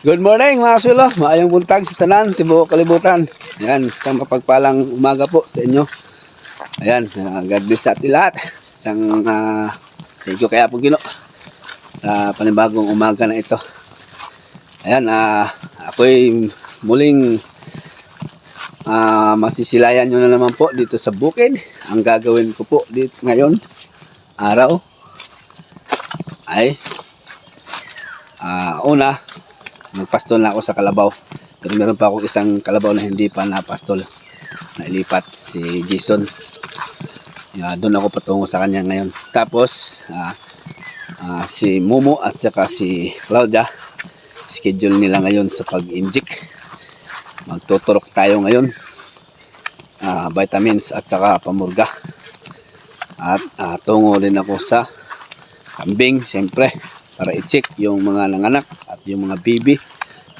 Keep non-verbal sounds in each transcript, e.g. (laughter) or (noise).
Good morning mga sulo. Maayong buntag sa tanan, tibuok kalibutan. Ayan, isang mapagpalang umaga po sa inyo. Ayan, uh, God bless sa ating lahat. Isang uh, thank you kaya po Gino sa panibagong umaga na ito. Ayan, uh, ako'y muling uh, masisilayan nyo na naman po dito sa bukid. Ang gagawin ko po dito ngayon, araw, ay ah una, magpastol na ako sa kalabaw. Pero meron pa ako isang kalabaw na hindi pa napastol na ilipat si Jason. Yeah, doon ako patungo sa kanya ngayon. Tapos ah, ah, si Momo at saka si Claudia schedule nila ngayon sa pag-inject. Magtuturok tayo ngayon. Ah, vitamins at saka pamurga. At ah, tungo din ako sa kambing, siyempre, para i-check yung mga nanganak yung mga bibi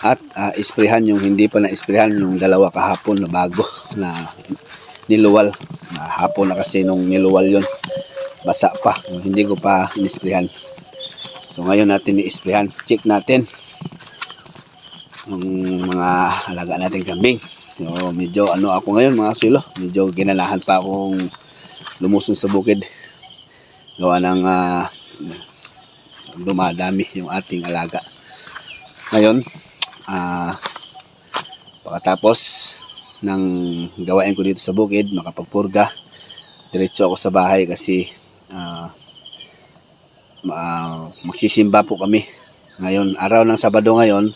at uh, isprehan yung hindi pa na-isprehan yung dalawa kahapon na bago na niluwal. Na hapon na kasi nung niluwal yon basa pa, hindi ko pa inisprehan. So ngayon natin i-isprehan. Check natin yung mga alaga natin kambing. So medyo ano ako ngayon mga sulo, medyo ginanahan pa akong lumusong sa bukid. Gawa ng ah, dumadami yung ating alaga. Ngayon, ah pagkatapos ng gawain ko dito sa bukid, makapagpurga, diretso ako sa bahay kasi ah ma- magsisimba po kami. Ngayon, araw ng Sabado ngayon,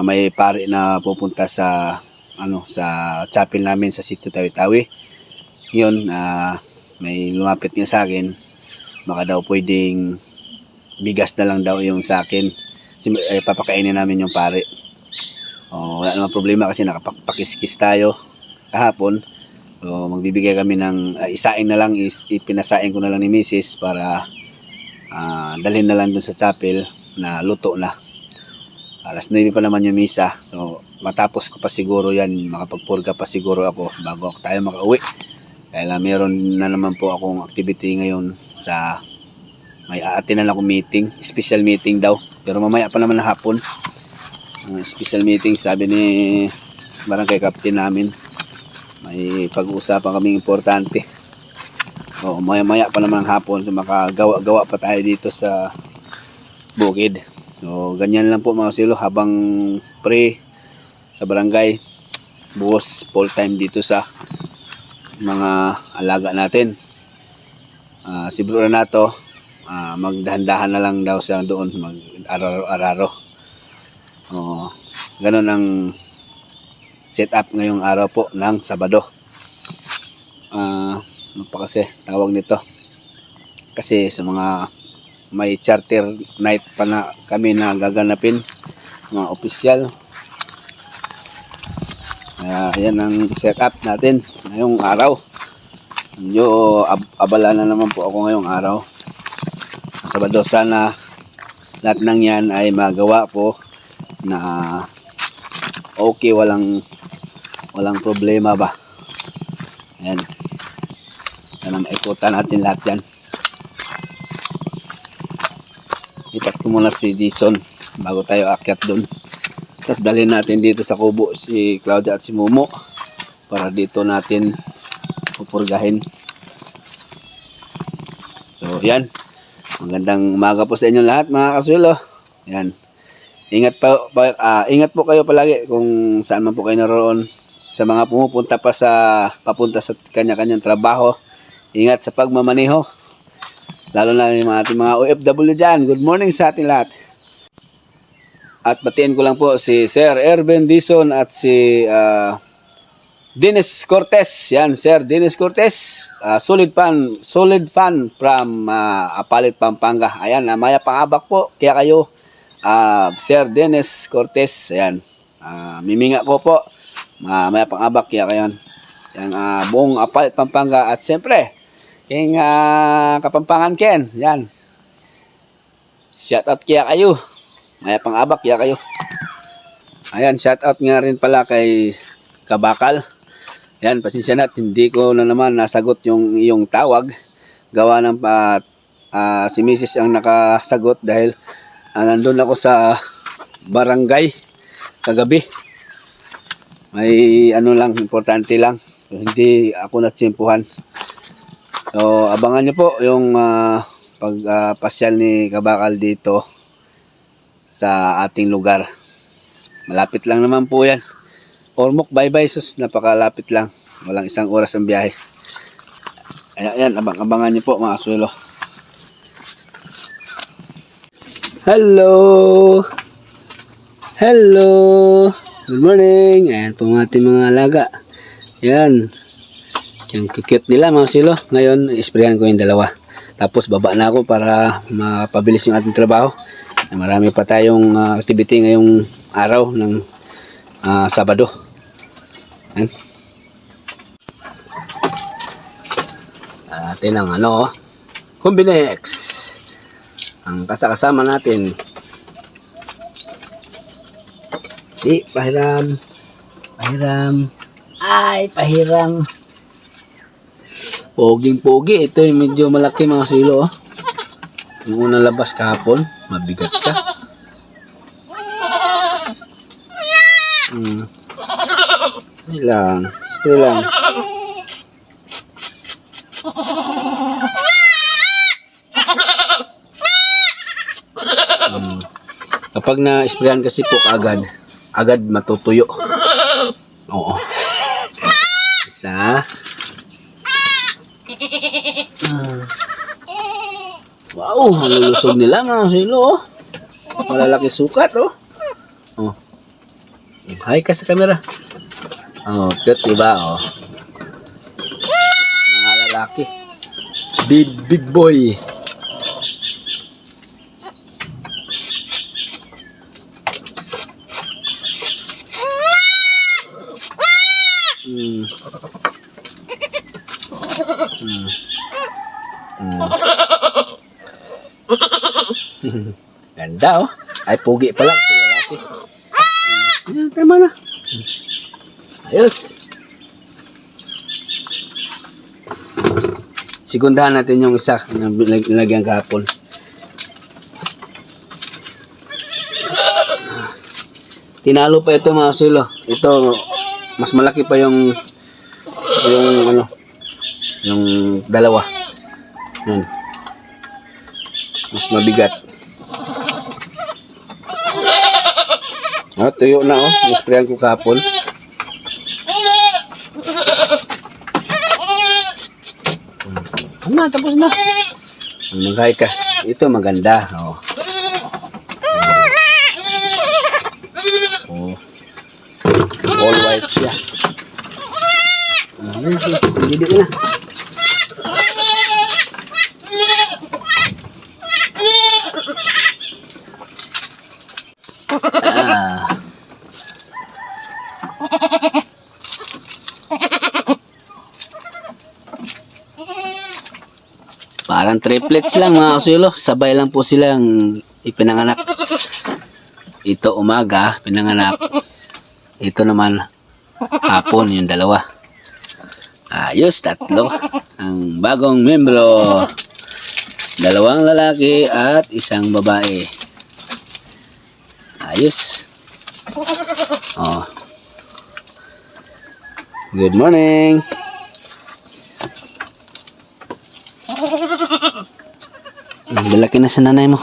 ah, may pari na pupunta sa ano sa chapel namin sa Sitio Tawi-Tawi. Ngayon, ah, may lumapit nga sa akin, baka daw pwedeng bigas na lang daw yung sa akin. Eh, papakainin namin yung pare. Oh, wala namang problema kasi nakapakiskis tayo kahapon. So, magbibigay kami ng uh, isain na lang is ipinasain ko na lang ni Mrs. para ah, dalhin na lang dun sa chapel na luto na. Alas 9 pa naman yung misa. So, matapos ko pa siguro yan, makapagpurga pa siguro ako bago tayo makauwi. Kaya meron na naman po akong activity ngayon sa may aatinan ako meeting, special meeting daw. Pero mamaya pa naman na hapon. Uh, special meeting sabi ni barangay captain namin. May pag-uusapan kaming importante. O maya maya pa naman hapon so makagawa-gawa pa tayo dito sa bukid. So ganyan lang po mga silo habang pre sa barangay buwas full time dito sa mga alaga natin. Ah, si Bro Renato ah, magdahan-dahan na lang daw siya doon mag araro-araro oh, ganun ang setup ngayong araw po ng Sabado. Ah ano pa kasi tawag nito. Kasi sa mga may charter night pa na kami na gaganapin mga opisyal. Kaya yan ang setup natin ngayong araw. Medyo ab- abala na naman po ako ngayong araw Sabado. Sana lahat ng yan ay magawa po na okay walang walang problema ba? Yan yan ang maikutan natin lahat yan. Ipat ko muna si Jason bago tayo akyat dun. Tapos dalhin natin dito sa kubo si Claudia at si Momo para dito natin pupurgahin. So yan Magandang umaga po sa inyo lahat mga kasulo. Yan. Ingat pa, pa ah, ingat po kayo palagi kung saan man po kayo naroon sa mga pumupunta pa sa papunta sa kanya-kanyang trabaho. Ingat sa pagmamaneho. Lalo na yung mga ating mga OFW dyan. Good morning sa ating lahat. At batiin ko lang po si Sir Erben Dison at si ah, Dennis Cortez, yan Sir Dennis Cortez, ah, solid fan, solid fan from uh, Apalit Pampanga. Ayan, uh, maya pangabak po, kaya kayo ah, Sir Dennis Cortez, ayan. ah, miminga ko po. Uh, maya pangabak kaya kayo. Yan ah, buong Apalit Pampanga at siyempre king ah, Kapampangan Ken, yan. Shout out kaya kayo. Maya pangabak kaya kayo. Ayan, shout out nga rin pala kay Kabakal. Yan, pasensya na hindi ko na naman nasagot yung iyong tawag. Gawa ng pa ah, si Mrs. ang nakasagot dahil ah, nandun ako sa barangay kagabi. May ano lang, importante lang. So, hindi ako natsimpuhan. So, abangan nyo po yung ah, pagpasyal ni Kabakal dito sa ating lugar. Malapit lang naman po yan. Ormoc, bye-bye sus. Napakalapit lang. Walang isang oras ang biyahe. Ayan, abang-abangan nyo po mga suelo. Hello! Hello! Good morning! Ayan po mga ating mga alaga. Ayan. Yung cute nila mga silo. Ngayon, isprayan ko yung dalawa. Tapos baba na ako para mapabilis yung ating trabaho. Marami pa tayong ah, activity ngayong araw ng ah, Sabado. Ayan. Atin ang ano, Combinex. Ang kasakasama natin. Di, pahiram. Pahiram. Ay, pahiram. Poging-pogi. Ito yung medyo malaki mga silo. Oh. Yung unang labas kahapon, mabigat siya. Hmm. Hindi lang. Sige lang. Hmm. Kapag na-sprayan kasi po agad, agad matutuyo. Oo. Isa. Ah. Wow, malulusog nila mga silo. Oh. Malalaki sukat oh. Oh. Hi ka sa camera. Oh, cute diba oh. Mga lalaki. Big big boy. Hmm. Hmm. Hmm. (laughs) Ganda oh. Ay, pugi pa lang si lalaki. Hmm. Tama na. Ayos. Sigundahan natin yung isa na nilag- nilagyan kahapon. Tinalo pa ito mga silo. Ito, mas malaki pa yung yung ano yung dalawa. Yan. Mas mabigat. Oh, tuyo na oh. Nisprayan ko kahapon. Na, tapos na. Maghay ka. Ito maganda. Oh. Oh. All white siya. Ah, Hindi na. Ah. (laughs) Parang triplets lang mga kasulo. Sabay lang po silang ipinanganak. Ito umaga, pinanganak. Ito naman hapon yung dalawa. Ayos, tatlo. Ang bagong membro. Dalawang lalaki at isang babae. Ayos. Oh. Good morning. Lalaki na sa nanay mo.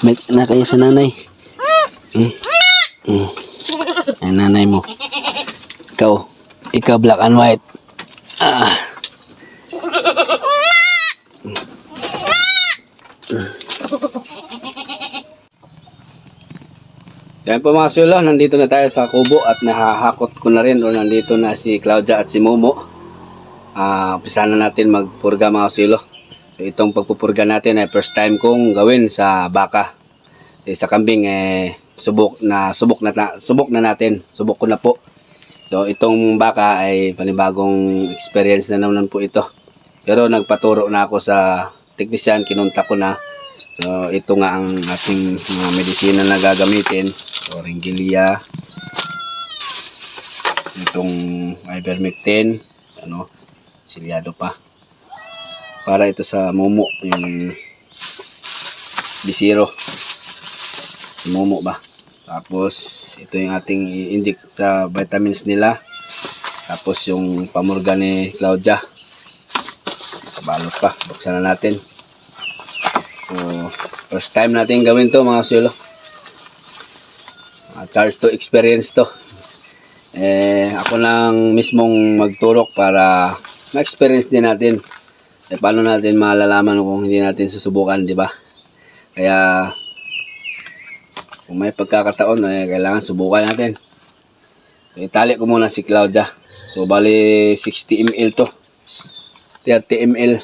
May na kayo sa nanay. Mm. Mm. Ang nanay mo. Ikaw. Ikaw black and white. Ah. Yan po mga sulo, nandito na tayo sa kubo at nahahakot ko na rin o nandito na si Claudia at si Momo. Ah, umpisa na natin magpurga mga sulo. Itong pagpupurga natin ay first time kong gawin sa baka. Eh, sa kambing eh subok na subok na na- subok na natin. Subok ko na po. So itong baka ay panibagong experience na naman po ito. Pero nagpaturo na ako sa technician, kinunta ko na. So ito nga ang ating mga medisina na gagamitin. So Ringgilia, itong ivermectin, ano, silyado pa. Para ito sa mumu, yung bisiro. Mumu ba? Tapos ito yung ating i-inject sa vitamins nila. Tapos yung pamurga ni Claudia. Balot pa. Buksan na natin. So, first time natin gawin to mga sulo. Uh, charge to experience to. Eh, ako lang mismong magturok para ma-experience din natin. Eh, paano natin malalaman kung hindi natin susubukan, di ba? Kaya, kung may pagkakataon, eh, kailangan subukan natin. So, itali ko muna si Claudia. So, bali 60 ml to. 30 ml.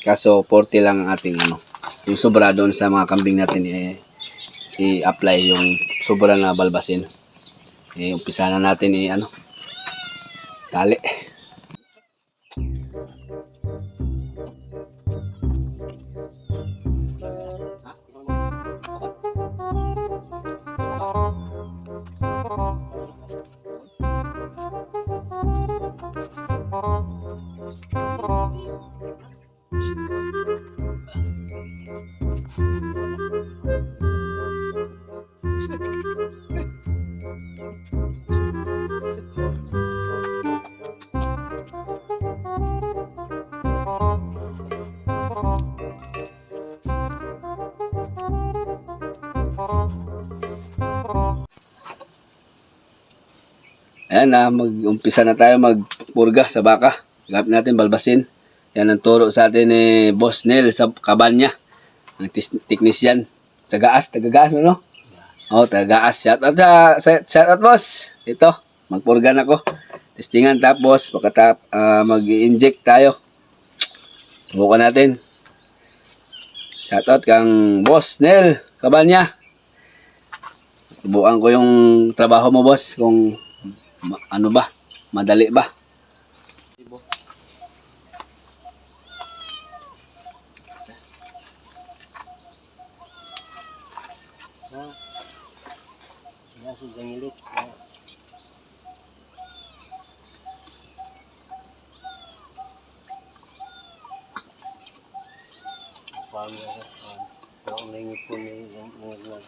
Kaso, 40 lang ang ating ano. Yung sobra doon sa mga kambing natin, eh, i-apply yung sobra na balbasin. Eh, umpisa na natin i ano, tali. Ayan na, mag-umpisa na tayo magpurga sa baka. Gamit natin balbasin. Yan ang turo sa atin ni Boss Nel sa kabanya. Ang technician. Tagaas, tagagaas mo no? Oh, tagaas. Shout out, ah, shout out boss. Ito, magpurga na ko. Testingan tapos, pagkatap, ah, mag-inject tayo. Subukan natin. Shout out kang Boss Nel Kabanya. Subukan ko yung trabaho mo boss kung ano ba? Madali ba? Nasa gangilit. Paano ako? Ito ang langit po ni yung mga vlog.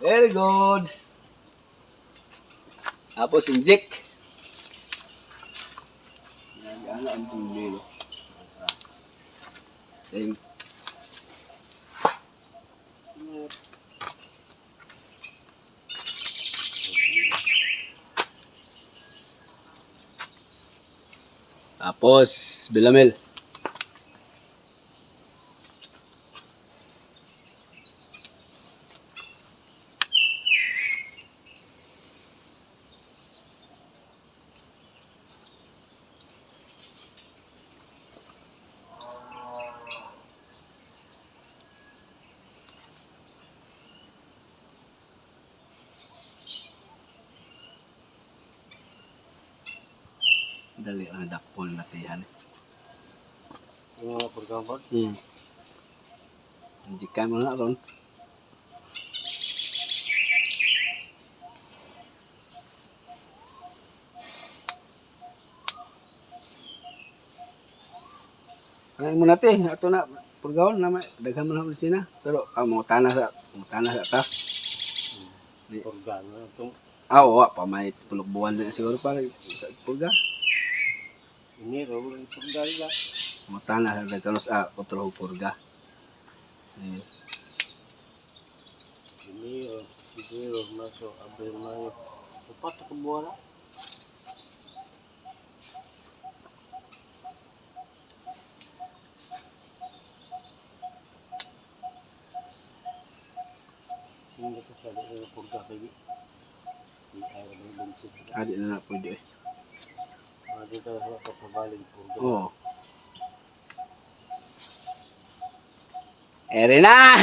Very good. Tapos inject. Nagana ang tumilo. Thank Tapos, bilamel. Dali ang dakpol na tiyan. Yung mga pagkampot. Hmm. Injikan mo na ron. Ano mo natin, ato na purgawon na daghan mo na opisina. Pero ang mga tanah sa mga tanah sa ta. Organo. Itong Ah, oo, pa may tulog buwan na siguro para purga. Iniro. Itong galga. Mga tanah sa daghan sa kontrol purga. Eh, Iniro. Iniro. Maso. Abril. Mayo. Upat sa kabuwala. Hindi ko sa dito purga kayo. Hindi tayo na ibuntis. adi na na pwede eh. Dito sa kapabaling purga. Oo. Ere na!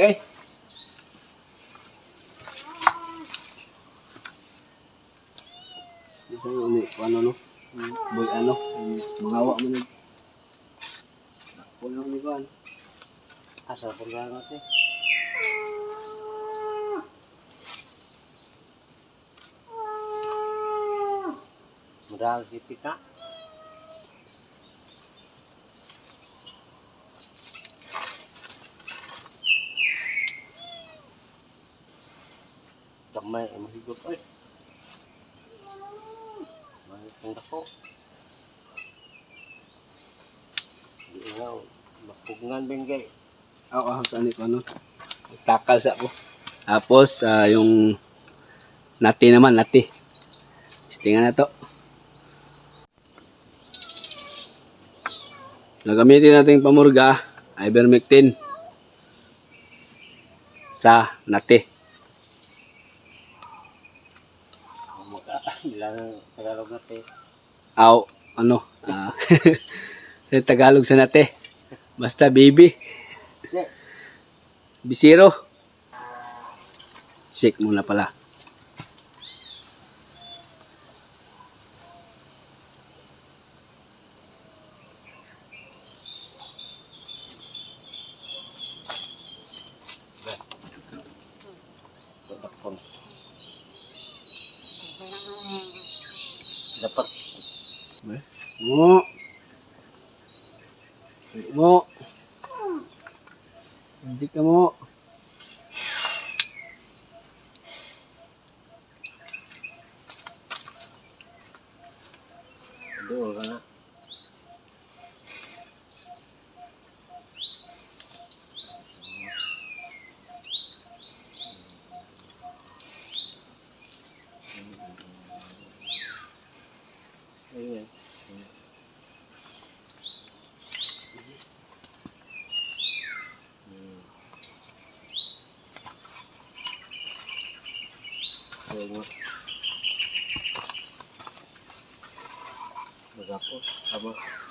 Okay. Ito yung uli, kung ano no? Boy ano? Mangawa mo. Kung ano ni Juan. Asa purga natin. Madal si Pita. Damay ay. Mahit ang dako. Di nga, mapugngan bengay. Oo, oh, saan ko ano? Takal sa ko. Tapos, ah, yung nati naman, nati. Istingan na to. Nagamitin natin pamurga, ivermectin sa nati. Maka, bilang Natin. Aw, ano? ah, (laughs) sa Tagalog sa nati. Basta baby. Yeah. Bisiro. Shake muna pala. Dakon. Dapat Mo. Mo. Hindi ka mo.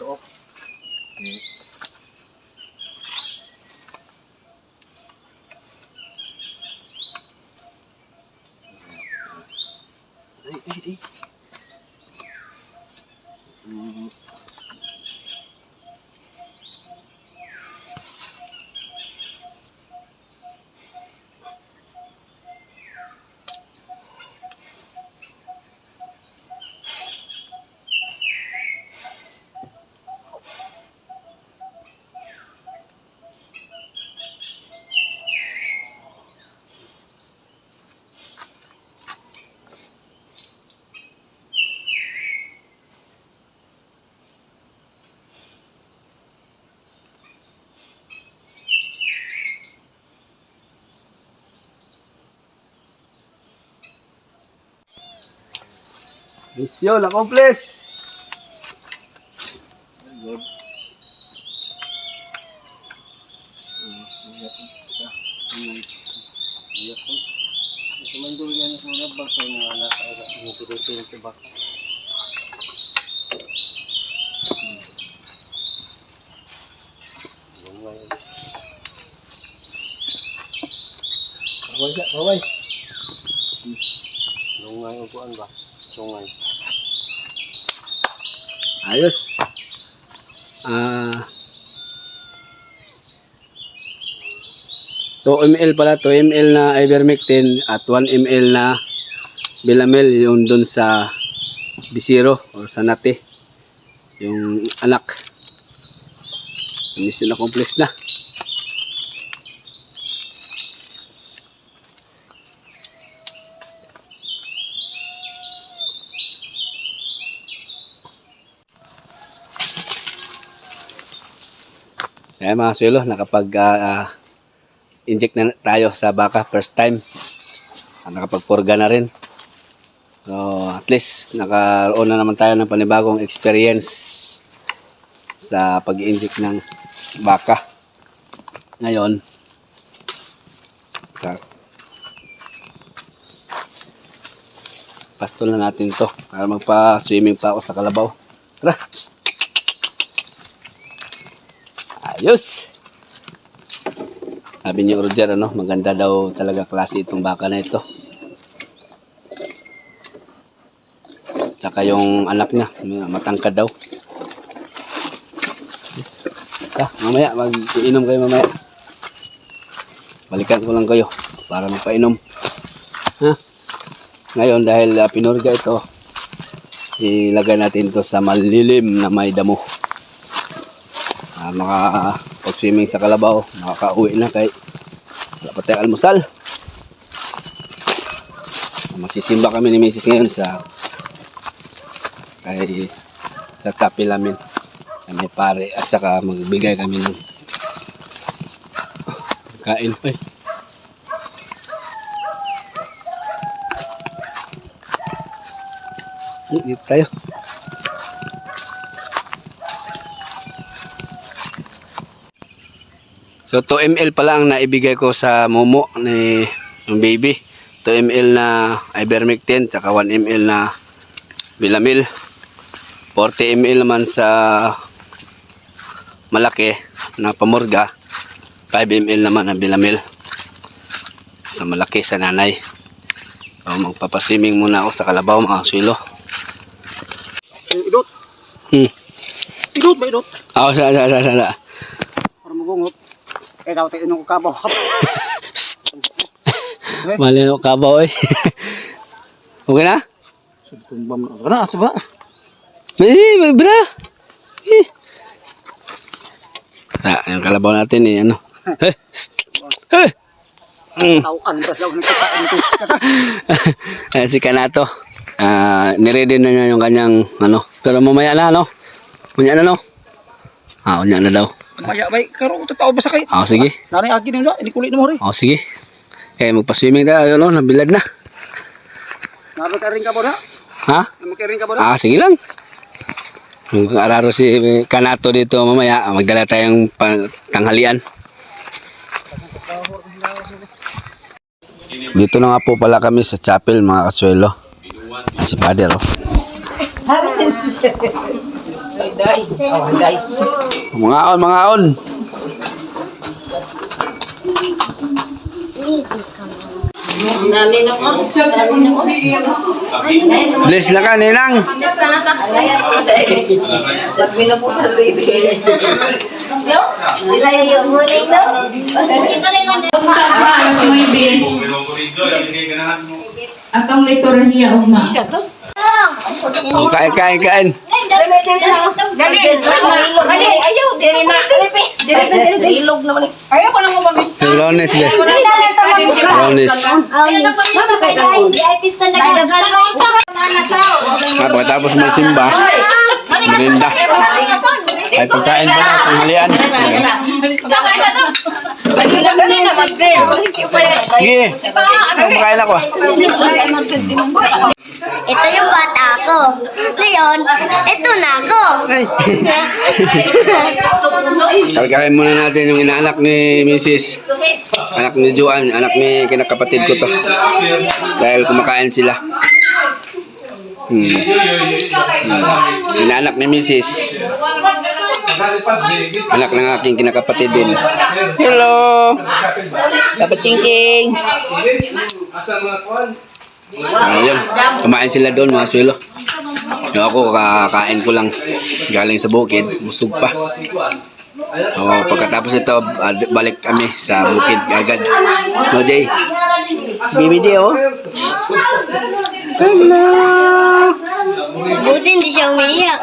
Europe. Mhm. Misyon accomplish. Good. Iya po. Ito man doon yan sa mga baka yung mga anak ay yung pinipin sa baka. Bungay. Baway ka, baway. Bungay o kuan ba? Sungay. Ayos. Ah. 2 ml pala, 2 ml na ivermectin at 1 ml na Bilamel yung dun sa bisiro or sa nati. Yung anak. Mission accomplished na. Kaya mga swelo, nakapag ah, ah, inject na tayo sa baka first time. Ah, Nakapagpurga na rin. So, at least nakaroon na naman tayo ng panibagong experience sa pag-inject ng baka. Ngayon, pastol na natin to para magpa-swimming pa ako sa kalabaw. Tara! Ayos! Sabi ni Roger, ano, maganda daw talaga klase itong baka na ito. Tsaka yung anak niya, matangkad daw. Ah, mamaya, mag-iinom kayo mamaya. Balikan ko lang kayo para magpainom. Ha? Ngayon, dahil uh, pinurga ito, ilagay natin ito sa malilim na may damo. Ah, maka pag-swimming sa kalabaw, makaka-uwi na kay wala pa tayong almusal. Magsisimba kami ni Mrs. ngayon sa kay sa chapel namin sa may pare at saka magbigay kami ng kain pa eh. Dito tayo. So 2 ml pa lang naibigay ko sa momo ni ng baby. 2 ml na ivermectin tsaka 1 ml na Bilamil. 40 ml naman sa malaki na pamurga. 5 ml naman na Bilamil. Sa malaki sa nanay. So magpapaswimming muna ako sa kalabaw mga swilo. Idot. Hmm. Idot ba idot? Ako sa sa sa sa. Para magungot. Eh, daw tayo nung kabaw. (laughs) Mali no kabaw eh. okay na? Tumbam na. Kana, asa ba? Eh, may bra. Eh. Ah, yung kalabaw natin eh, ano. (laughs) Eh, eh. Mm. Ayan (laughs) si Kanato. Ah, niready na niya yung kanyang ano. Pero mamaya na no. Unya na no. Ah, unya na daw. Maya, bay, karo, totoo ba sa kay? Ah, sige. Nanay agi nila, ini kulit mo rin. Ah, sige. Kaya magpa-swimming tayo no, nabilad na. Naroon ka rin ka ba na? Ha? Naroon ka rin ka ba na? Ah, sige lang. Kung araro si Kanato dito mamaya, magdala tayong tanghalian. Dito na nga po pala kami sa chapel mga kaswelo. Ay, si Father oh. (laughs) Mga on, mga on. Bless na ka, Ninang. Sabi na po sa baby. No? Sila yung huling no? Para sa mga ibi. Atong liturhiya o ma. Oh, kain, kain, kain. Lones, be. Lones. Ah, pagkatapos magsimba, merinda. Ay, pagkain pa na, tanghalian. Sige, kumakain ako. Ito yung bata ko. Ngayon, ito na ako. Ay. Targahin muna natin yung inaanak ni Mrs. Anak ni Joan, anak ni kinakapatid ko to. Dahil kumakain sila. Hmm. Hmm. Inaanak ni Mrs. Anak ng aking kinakapatid din. Hello! Dapat king Ayun, kumain sila doon mga swelo. Yung ako, kakain ko lang galing sa bukid, busog pa. O, pagkatapos ito, ah, balik kami sa bukid agad. No, Jay? BBD, oh. Hello! Buti hindi siya umiiyak.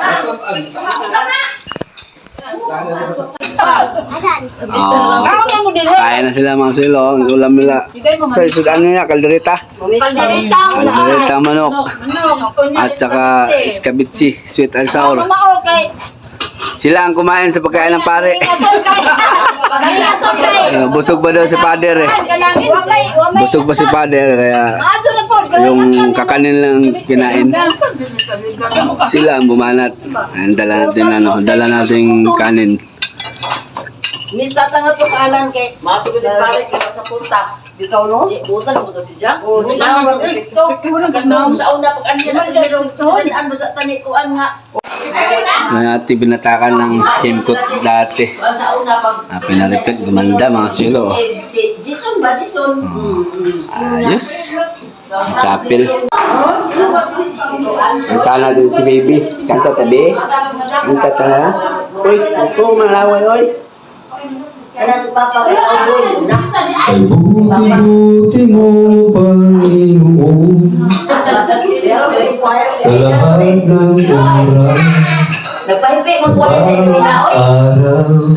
Oh, kain na sila mga. Ang ulam nila. Sa isod, ano niya, kaldereta? Kaldereta manok. At saka iskabitsi, sweet and sour. Sila ang kumain sa pagkain ng pare. Uh, busog pa daw si Pader eh. Busog pa si Pader kaya yung kakanin lang kinain. Sila ang bumanat. Ang dala natin ano, dala nating kanin. Miss tatangat ko kaalan kay Mapigod din pare kay sa punta. Ikaw no? Di buta na mo to si Jack. Oo, di na mo to. Ito, wala ka na sa una pag ano na pero sila an ba tani ko an nga. na natin binatakan ng skim coat dati. Ah, pinarepet, gumanda mga silo. Eh, Jason ba? Jason? Mm, mm. Ayos. Chapel. Kanta natin si baby. Kanta tabi. Kanta ta na. Uy, ito malaway, oy. Kaya si Papa kaya ako yun na. Ay buti mo, Panginoon, sa lahat ng oras, Nagpahipi, oy. araw.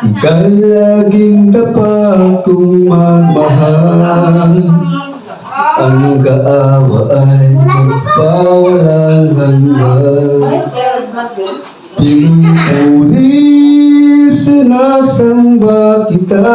Ika'y laging tapat kong magmahal. Ang kaawa ay magpawalang hanggan. Pinupuli, sinasamba kita.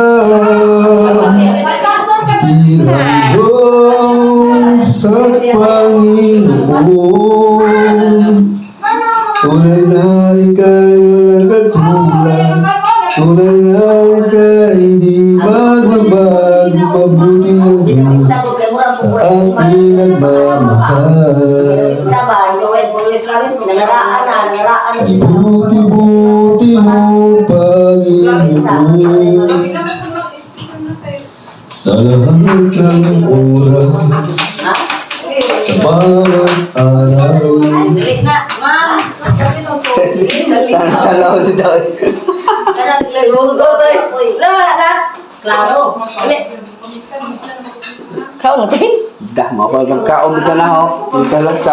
Kau na tin? Dah, mau apa bang